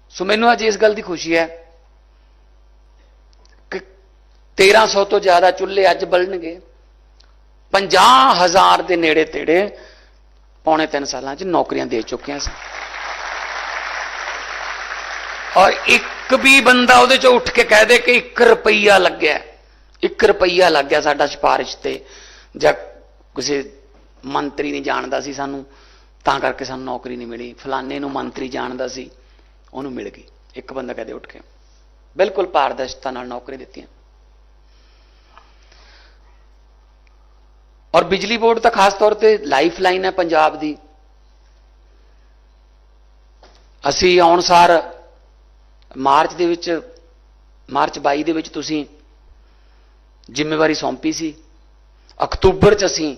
ਸੋ ਮੈਨੂੰ ਅੱਜ ਇਸ ਗੱਲ ਦੀ ਖੁਸ਼ੀ ਹੈ ਕਿ 1300 ਤੋਂ ਜ਼ਿਆਦਾ ਚੁੱਲ੍ਹੇ ਅੱਜ ਬਲਣਗੇ। 50000 ਦੇ ਨੇੜੇ ਤੇੜੇ ਪੌਣੇ 3 ਸਾਲਾਂ 'ਚ ਨੌਕਰੀਆਂ ਦੇ ਚੁੱਕੇ ਸੀ। ਔਰ ਇੱਕ ਵੀ ਬੰਦਾ ਉਹਦੇ 'ਚੋਂ ਉੱਠ ਕੇ ਕਹਿ ਦੇ ਕਿ 1 ਰੁਪਈਆ ਲੱਗਿਆ 1 ਰੁਪਈਆ ਲੱਗ ਗਿਆ ਸਾਡਾ ਸਿਫਾਰਿਸ਼ ਤੇ, ਜਾਂ ਕਿਸੇ ਮੰਤਰੀ ਨਹੀਂ ਜਾਣਦਾ ਸੀ ਸਾਨੂੰ, ਤਾਂ ਕਰਕੇ ਸਾਨੂੰ ਨੌਕਰੀ ਨਹੀਂ ਮਿਲੀ। ਫਲਾਣੇ ਨੂੰ ਮੰਤਰੀ ਜਾਣਦਾ ਸੀ, ਉਹਨੂੰ ਮਿਲ ਗਈ। ਇੱਕ ਬੰਦਾ ਕਹਦੇ ਉੱਠ ਕੇ, ਬਿਲਕੁਲ ਪਾਰਦਰਸ਼ਤਾ ਨਾਲ ਨੌਕਰੀ ਦਿੱਤੀਆਂ। ਔਰ ਬਿਜਲੀ ਬੋਰਡ ਤਾਂ ਖਾਸ ਤੌਰ ਤੇ ਲਾਈਫ ਲਾਈਨ ਹੈ ਪੰਜਾਬ ਦੀ। ਅਸੀਂ ਆਉਣ ਸਾਰ ਮਾਰਚ ਦੇ ਵਿੱਚ, ਮਾਰਚ 22 ਦੇ ਵਿੱਚ ਤੁਸੀਂ ਜ਼ਿੰਮੇਵਾਰੀ ਸੌਂਪੀ ਸੀ। ਅਕਤੂਬਰ ਚ ਅਸੀਂ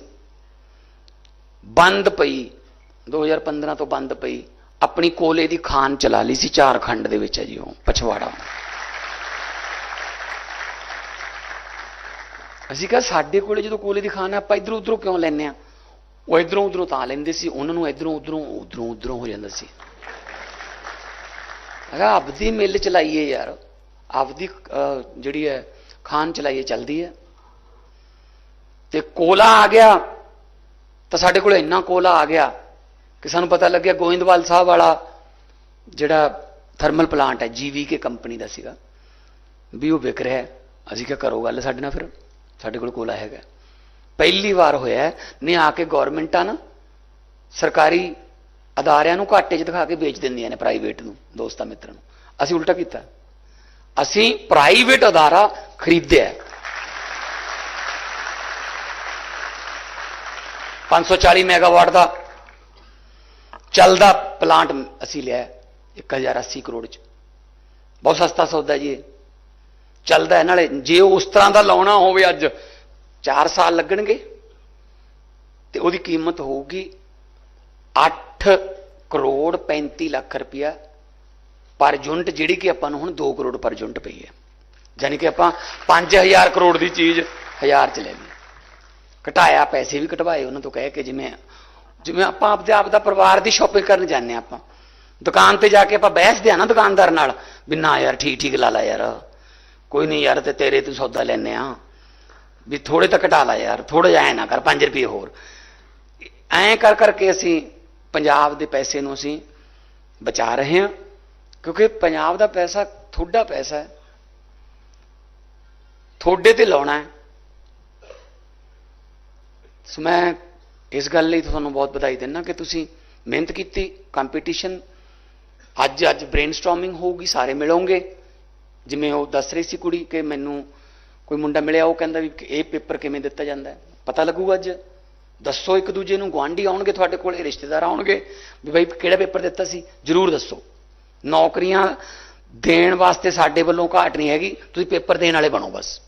ਬੰਦ ਪਈ 2015 ਤੋਂ ਬੰਦ ਪਈ, ਆਪਣੀ ਕੋਲੇ ਦੀ ਖਾਨ ਚਲਾ ਲਈ ਸੀ, ਝਾਰਖੰਡ ਦੇ ਵਿੱਚ ਹੈ ਜੀ ਉਹ, ਪਛਵਾੜਾ। ਅਸੀਂ ਕਿਹਾ ਸਾਡੇ ਕੋਲੇ ਜਦੋਂ ਕੋਲੇ ਦੀ ਖਾਨ ਹੈ, ਆਪਾਂ ਇਧਰੋਂ ਉਧਰੋਂ ਕਿਉਂ ਲੈਨੇ ਆ ਉਹ ਇਧਰੋਂ ਉਧਰੋਂ ਤਾਂ ਲੈਂਦੇ ਸੀ, ਉਹਨਾਂ ਨੂੰ ਇਧਰੋਂ ਉਧਰੋਂ ਉਧਰੋਂ ਉਧਰੋਂ ਹੋ ਜਾਂਦਾ ਸੀ। ਅਗਾ ਆਪਦੀ ਮਿੱਲ ਚਲਾਈਏ ਯਾਰ। ਆਪਦੀ ਜਿਹੜੀ ਹੈ, ਖਾਨ ਚਲਾਈਏ, ਚੱਲਦੀ ਹੈ। ਤੇ ਕੋਲਾ ਆ ਗਿਆ। ਤਾਂ ਸਾਡੇ ਕੋਲ ਇੰਨਾ ਕੋਲਾ ਆ ਗਿਆ ਕਿ ਸਾਨੂੰ ਪਤਾ ਲੱਗਿਆ ਗੋਇੰਦਵਾਲ ਸਾਹਿਬ ਵਾਲਾ ਜਿਹੜਾ ਥਰਮਲ ਪਲਾਂਟ ਹੈ ਜੀਵੀਕੇ ਕੰਪਨੀ ਦਾ ਸੀਗਾ। ਵੀ ਉਹ ਵਿਕ ਰਿਹਾ ਅਸੀਂ ਕਿਹਾ ਕਰੋ ਗੱਲ ਸਾਡੇ ਨਾਲ ਫਿਰ। ਸਾਡੇ ਕੋਲ ਕੋਲਾ ਹੈਗਾ। ਪਹਿਲੀ ਵਾਰ ਹੋਇਆ ਨੇ ਆ ਕੇ ਗਵਰਨਮੈਂਟਾਂ ਨਾ ਸਰਕਾਰੀ ਅਦਾਰਿਆਂ ਨੂੰ ਘਾਟੇ 'ਚ ਦਿਖਾ ਕੇ ਵੇਚ ਦਿੰਦੀਆਂ ਨੇ ਪ੍ਰਾਈਵੇਟ ਨੂੰ, ਦੋਸਤਾਂ ਮਿੱਤਰਾਂ ਨੂੰ। ਅਸੀਂ ਉਲਟਾ ਕੀਤਾ। ਅਸੀਂ ਪ੍ਰਾਈਵੇਟ ਅਦਾਰਾ ਖਰੀਦਿਆ 540 ਮੈਗਾਵਾਟ ਦਾ ਚੱਲਦਾ ਪਲਾਂਟ ਅਸੀਂ ਲਿਆ 1080 ਕਰੋੜ ਚ। ਬਹੁਤ ਸਸਤਾ ਸੌਦਾ ਜੀ ਇਹ। ਚੱਲਦਾ ਹੈ। ਨਾਲੇ ਜੇ ਉਸ ਤਰ੍ਹਾਂ ਦਾ ਲਾਉਣਾ ਹੋਵੇ ਅੱਜ 4 ਸਾਲ ਲੱਗਣਗੇ। ਤੇ ਉਹਦੀ ਕੀਮਤ ਹੋਊਗੀ 8 ਕਰੋੜ 35 ਲੱਖ ਰੁਪਇਆ ਪਰ ਯੂਨਿਟ ਜਿਹੜੀ ਕਿ ਆਪਾਂ ਨੂੰ ਹੁਣ 2 ਕਰੋੜ ਪਰ ਯੂਨਿਟ ਪਈ ਹੈ। ਯਾਨੀ ਕਿ ਆਪਾਂ 5000 ਕਰੋੜ ਦੀ ਚੀਜ਼ 1000 ਚ ਲੈ ਲਈ। ਘਟਾਇਆ, ਪੈਸੇ ਵੀ ਘਟਵਾਏ ਉਹਨਾਂ ਤੋਂ ਕਹਿ ਕੇ ਜਿਵੇਂ ਜਿਵੇਂ ਆਪਾਂ ਆਪਦੇ ਆਪ ਦਾ ਪਰਿਵਾਰ ਦੀ ਸ਼ਾਪਿੰਗ ਕਰਨ ਜਾਂਦੇ ਹਾਂ ਆਪਾਂ। ਦੁਕਾਨ ਤੇ ਜਾ ਕੇ ਆਪਾਂ ਬਹਿਸਦੇ ਆ ਨਾ ਦੁਕਾਨਦਾਰ ਨਾਲ, ਵੀ ਨਾ ਯਾਰ, ਠੀਕ ਠੀਕ ਲਾ ਲਾ ਯਾਰ। ਕੋਈ ਨਹੀਂ ਯਾਰ, ਤੇ ਤੇਰੇ ਤੂੰ ਸੌਦਾ ਲੈਨੇ ਆ ਵੀ ਥੋੜੇ ਤਾਂ ਘਟਾ ਲਾ ਯਾਰ ਥੋੜਾ ਜਿਹਾ ਐ ਨਾ ਕਰ 5 ਰੁਪਏ ਹੋਰ। ਐਂ ਕਰ ਕਰਕੇ ਅਸੀਂ ਪੰਜਾਬ ਦੇ ਪੈਸੇ ਨੂੰ ਅਸੀਂ ਬਚਾ ਰਹੇ ਹਾਂ, ਕਿਉਂਕਿ ਪੰਜਾਬ ਦਾ ਪੈਸਾ ਤੁਹਾਡਾ ਪੈਸਾ ਹੈ। ਤੁਹਾਡੇ ਤੇ ਲਾਉਣਾ ਹੈ। ਸੋ ਮੈਂ ਇਸ ਗੱਲ ਲਈ ਤੁਹਾਨੂੰ ਬਹੁਤ ਵਧਾਈ ਦਿੰਦਾ ਕਿ ਤੁਸੀਂ ਮਿਹਨਤ ਕੀਤੀ ਕੰਪੀਟੀਸ਼ਨ ਅੱਜ ਅੱਜ ਬ੍ਰੇਨਸਟਾਰਮਿੰਗ ਹੋਊਗੀ, ਸਾਰੇ ਮਿਲੋਗੇ। ਜਿਵੇਂ ਉਹ ਦੱਸ ਰਹੀ ਸੀ ਕੁੜੀ ਕਿ ਮੈਨੂੰ ਕੋਈ ਮੁੰਡਾ ਮਿਲਿਆ, ਉਹ ਕਹਿੰਦਾ ਵੀ ਇਹ ਪੇਪਰ ਕਿਵੇਂ ਦਿੱਤਾ ਜਾਂਦਾ ਹੈ। ਪਤਾ ਲੱਗੂਗਾ ਅੱਜ। ਦੱਸੋ ਇੱਕ ਦੂਜੇ ਨੂੰ, ਗੁਆਂਢੀ ਆਉਣਗੇ ਤੁਹਾਡੇ ਕੋਲੇ, ਰਿਸ਼ਤੇਦਾਰ ਆਉਣਗੇ, ਵੀ ਬਈ ਕਿਹੜਾ ਪੇਪਰ ਦਿੱਤਾ ਸੀ? ਜਰੂਰ ਦੱਸੋ। ਨੌਕਰੀਆਂ ਦੇਣ ਵਾਸਤੇ ਸਾਡੇ ਵੱਲੋਂ ਘਾਟ ਨਹੀਂ ਹੈਗੀ, ਤੁਸੀਂ ਪੇਪਰ ਦੇਣ ਵਾਲੇ ਬਣੋ ਬਸ।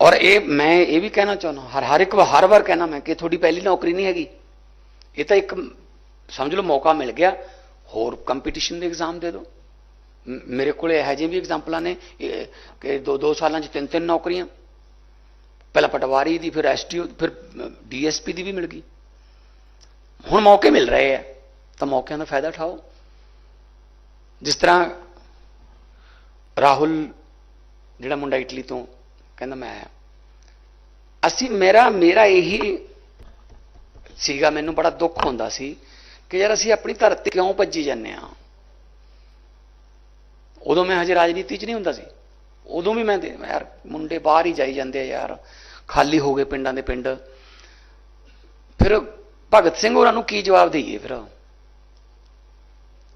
ਔਰ ਇਹ ਮੈਂ ਇਹ ਵੀ ਕਹਿਣਾ ਚਾਹੁੰਦਾ ਹਰ ਹਰ ਇੱਕ ਹਰ ਵਾਰ ਕਹਿਣਾ ਮੈਂ ਕਿ ਤੁਹਾਡੀ ਪਹਿਲੀ ਨੌਕਰੀ ਨਹੀਂ ਹੈਗੀ। ਇਹ ਤਾਂ ਇੱਕ, ਸਮਝ ਲਓ ਮੌਕਾ ਮਿਲ ਗਿਆ, ਹੋਰ ਕੰਪੀਟੀਸ਼ਨ ਦੇ ਐਗਜ਼ਾਮ ਦੇ ਦਿਓ। ਮੇਰੇ ਕੋਲ ਇਹੋ ਜਿਹੇ ਵੀ ਐਗਜ਼ਾਮਪਲਾਂ ਨੇ ਕਿ ਦੋ ਦੋ ਸਾਲਾਂ 'ਚ ਤਿੰਨ ਤਿੰਨ ਨੌਕਰੀਆਂ। ਪਹਿਲਾਂ ਪਟਵਾਰੀ ਦੀ, ਫਿਰ ਐਸਟੀਓ ਫਿਰ ਡੀਐਸਪੀ ਦੀ ਵੀ ਮਿਲ ਗਈ। ਹੁਣ ਮੌਕੇ ਮਿਲ ਰਹੇ ਆ, ਤਾਂ ਮੌਕਿਆਂ ਦਾ ਫਾਇਦਾ ਉਠਾਓ। ਜਿਸ ਤਰ੍ਹਾਂ ਰਾਹੁਲ, ਜਿਹੜਾ ਮੁੰਡਾ ਇਟਲੀ ਤੋਂ ਕਹਿੰਦਾ ਮੈਂ ਆਇਆ। ਅਸੀਂ, ਮੇਰਾ ਮੇਰਾ ਇਹੀ ਸੀਗਾ, ਮੈਨੂੰ ਬੜਾ ਦੁੱਖ ਹੁੰਦਾ ਸੀ ਕਿ ਯਾਰ ਅਸੀਂ ਆਪਣੀ ਧਰਤੀ ਕਿਉਂ ਭੱਜੀ ਜਾਂਦੇ ਆ ਉਦੋਂ ਮੈਂ ਹਜੇ ਰਾਜਨੀਤੀ 'ਚ ਨਹੀਂ ਹੁੰਦਾ ਸੀ। ਉਦੋਂ ਵੀ ਮੈਂ ਦੇ- ਯਾਰ ਮੁੰਡੇ ਬਾਹਰ ਹੀ ਜਾਈ ਜਾਂਦੇ ਆ ਯਾਰ। ਖਾਲੀ ਹੋ ਗਏ ਪਿੰਡਾਂ ਦੇ ਪਿੰਡ। ਫਿਰ ਭਗਤ ਸਿੰਘ ਹੋਰਾਂ ਨੂੰ ਕੀ ਜਵਾਬ ਦੇਈਏ ਫਿਰ?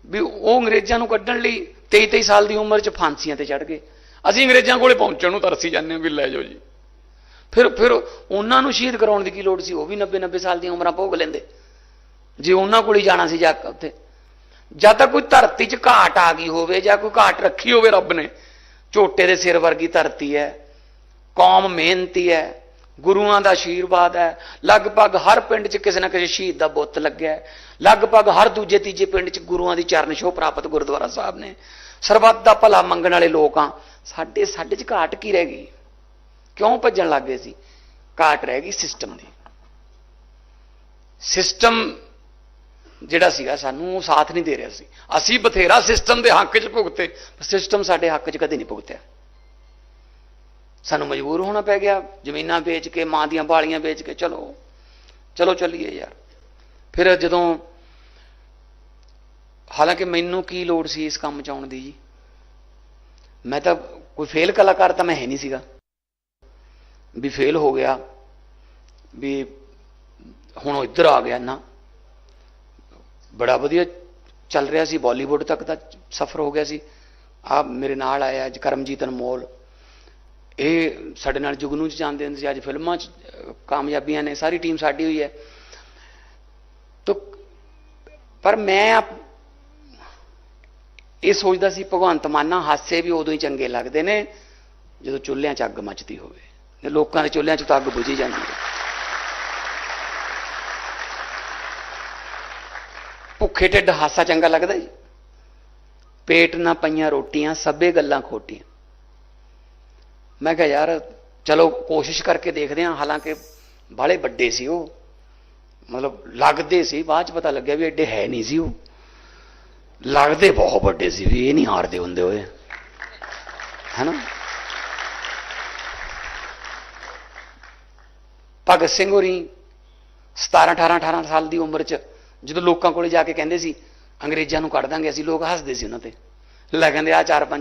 ਵੀ ਉਹ ਅੰਗਰੇਜ਼ਾਂ ਨੂੰ ਕੱਢਣ ਲਈ 23 23 ਸਾਲ ਦੀ ਉਮਰ 'ਚ ਫਾਂਸੀਆਂ ਤੇ ਚੜ ਗਏ। ਅਸੀਂ ਅੰਗਰੇਜ਼ਾਂ ਕੋਲੇ ਪਹੁੰਚਣ ਨੂੰ ਤਰਸੀ ਜਾਂਦੇ ਹਾਂ ਵੀ ਲੈ ਜਾਓ ਜੀ। ਫਿਰ ਫਿਰ ਉਹਨਾਂ ਨੂੰ ਸ਼ਹੀਦ ਕਰਾਉਣ ਦੀ ਕੀ ਲੋੜ ਸੀ? ਉਹ ਵੀ 90 90 ਸਾਲ ਦੀਆਂ ਉਮਰਾਂ ਭੋਗ ਲੈਂਦੇ। ਜੇ ਉਹਨਾਂ ਕੋਲ ਹੀ ਜਾਣਾ ਸੀ ਜਾ ਕੇ ਉੱਥੇ। ਜਾਂ ਤਾਂ ਕੋਈ ਧਰਤੀ 'ਚ ਘਾਟ ਆ ਗਈ ਹੋਵੇ ਜਾਂ ਕੋਈ ਘਾਟ ਰੱਖੀ ਹੋਵੇ ਰੱਬ ਨੇ, ਝੋਟੇ ਦੇ ਸਿਰ ਵਰਗੀ ਧਰਤੀ ਹੈ, ਕੌਮ ਮਿਹਨਤੀ ਹੈ, ਗੁਰੂਆਂ ਦਾ ਆਸ਼ੀਰਵਾਦ ਹੈ, ਲਗਭਗ ਹਰ ਪਿੰਡ 'ਚ ਕਿਸੇ ਨਾ ਕਿਸੇ ਸ਼ਹੀਦ ਦਾ ਬੁੱਤ ਲੱਗਿਆ ਹੈ, ਲਗਭਗ ਹਰ ਦੂਜੇ ਤੀਜੇ ਪਿੰਡ 'ਚ ਗੁਰੂਆਂ ਦੀ ਚਰਨ ਛੋਹ ਪ੍ਰਾਪਤ ਗੁਰਦੁਆਰਾ ਸਾਹਿਬ ਨੇ। ਸਰਬੱਤ ਦਾ ਭਲਾ ਮੰਗਣ ਵਾਲੇ ਲੋਕ ਆ, ਸਾਡੇ ਸਾਡੇ 'ਚ ਘਾਟ ਕੀ ਰਹਿ ਗਈ? ਕਿਉਂ ਭੱਜਣ ਲੱਗ ਗਏ ਸੀ? ਘਾਟ ਰਹਿ ਗਈ ਸਿਸਟਮ ਦੀ। ਸਿਸਟਮ ਜਿਹੜਾ ਸੀਗਾ ਸਾਨੂੰ, ਉਹ ਸਾਥ ਨਹੀਂ ਦੇ ਰਿਹਾ ਸੀ। ਅਸੀਂ ਬਥੇਰਾ ਸਿਸਟਮ ਦੇ ਹੱਕ 'ਚ ਭੁਗਤੇ। ਸਿਸਟਮ ਸਾਡੇ ਹੱਕ 'ਚ ਕਦੇ ਨਹੀਂ ਭੁਗਤਿਆ। ਸਾਨੂੰ ਮਜਬੂਰ ਹੋਣਾ ਪੈ ਗਿਆ। ਜ਼ਮੀਨਾਂ ਵੇਚ ਕੇ, ਮਾਂ ਦੀਆਂ ਬਾਲੀਆਂ ਵੇਚ ਕੇ, ਚਲੋ ਚਲੋ ਚੱਲੀਏ ਯਾਰ। ਫਿਰ ਜਦੋਂ, ਹਾਲਾਂਕਿ ਮੈਨੂੰ ਕੀ ਲੋੜ ਸੀ ਇਸ ਕੰਮ 'ਚ ਆਉਣ ਦੀ ਜੀ? ਮੈਂ ਤਾਂ ਕੋਈ ਫੇਲ ਕਲਾਕਾਰ ਤਾਂ ਮੈਂ ਹੈ ਨਹੀਂ ਸੀਗਾ। ਵੀ ਫੇਲ ਹੋ ਗਿਆ, ਵੀ ਹੁਣ ਉਹ ਇੱਧਰ ਆ ਗਿਆ ਨਾ। ਬੜਾ ਵਧੀਆ ਚੱਲ ਰਿਹਾ ਸੀ, ਬਾਲੀਵੁੱਡ ਤੱਕ ਦਾ ਸਫ਼ਰ ਹੋ ਗਿਆ ਸੀ। ਆ ਮੇਰੇ ਨਾਲ ਆਇਆ ਅੱਜ ਕਰਮਜੀਤ ਅਨਮੋਲ। ਇਹ ਸਾਡੇ ਨਾਲ ਜੁਗਨੂ ਚ ਜਾਂਦੇ ਹੁੰਦੇ ਸੀ, ਅੱਜ ਫਿਲਮਾਂ ਚ ਕਾਮਯਾਬੀਆਂ ਨੇ, ਸਾਰੀ ਟੀਮ ਸਾਡੀ ਹੋਈ ਹੈ। ਤੋ, ਪਰ ਮੈਂ ਆਪ- ਇਹ ਸੋਚਦਾ ਸੀ, ਭਗਵੰਤ ਮਾਨਾ ਹਾਸੇ ਵੀ ਉਦੋਂ ਹੀ ਚੰਗੇ ਲੱਗਦੇ ਨੇ, ਜਦੋਂ ਚੁੱਲ੍ਹਿਆਂ 'ਚ ਅੱਗ ਮੱਚਦੀ ਹੋਵੇ। ਤੇ ਲੋਕਾਂ ਦੇ ਚੁੱਲ੍ਹਿਆਂ 'ਚ ਤਾਂ ਅੱਗ ਬੁਝੀ ਜਾਂਦੀ ਹੈ। ਭੁੱਖੇ ਢਿੱਡ ਹਾਸਾ ਚੰਗਾ ਲੱਗਦਾ ਜੀ? ਪੇਟ ਨਾ ਪਈਆਂ ਰੋਟੀਆਂ, ਸਭੇ ਗੱਲਾਂ ਖੋਟੀਆਂ। ਮੈਂ ਕਿਹਾ, ਯਾਰ, ਚਲੋ, ਕੋਸ਼ਿਸ਼ ਕਰਕੇ ਦੇਖਦੇ ਹਾਂ। ਹਾਲਾਂਕਿ ਬਾਲੇ ਵੱਡੇ ਸੀ ਉਹ। ਮਤਲਬ ਲੱਗਦੇ ਸੀ, ਬਾਅਦ ਚ ਪਤਾ ਲੱਗਿਆ ਵੀ ਐਡੇ ਹੈ ਨਹੀਂ ਸੀ ਉਹ। ਲੱਗਦੇ ਬਹੁਤ ਵੱਡੇ ਸੀ ਵੀ ਇਹ ਨਹੀਂ ਹਾਰਦੇ ਹੁੰਦੇ ਹੋਏ। ਹੈਨਾ? ਭਗਤ ਸਿੰਘ ਹੋਰੀ 17 18 18 ਸਾਲ ਦੀ ਉਮਰ 'ਚ ਜਦੋਂ ਲੋਕਾਂ ਕੋਲੇ ਜਾ ਕੇ ਕਹਿੰਦੇ ਸੀ, ਅੰਗਰੇਜ਼ਾਂ ਨੂੰ ਕੱਢ ਦਾਂਗੇ, ਅਸੀਂ ਲੋਕ ਹੱਸਦੇ ਸੀ ਉਹਨਾਂ ਤੇ। ਲੈ ਕਹਿੰਦੇ ਆ ਚਾਰ ਪੰਜ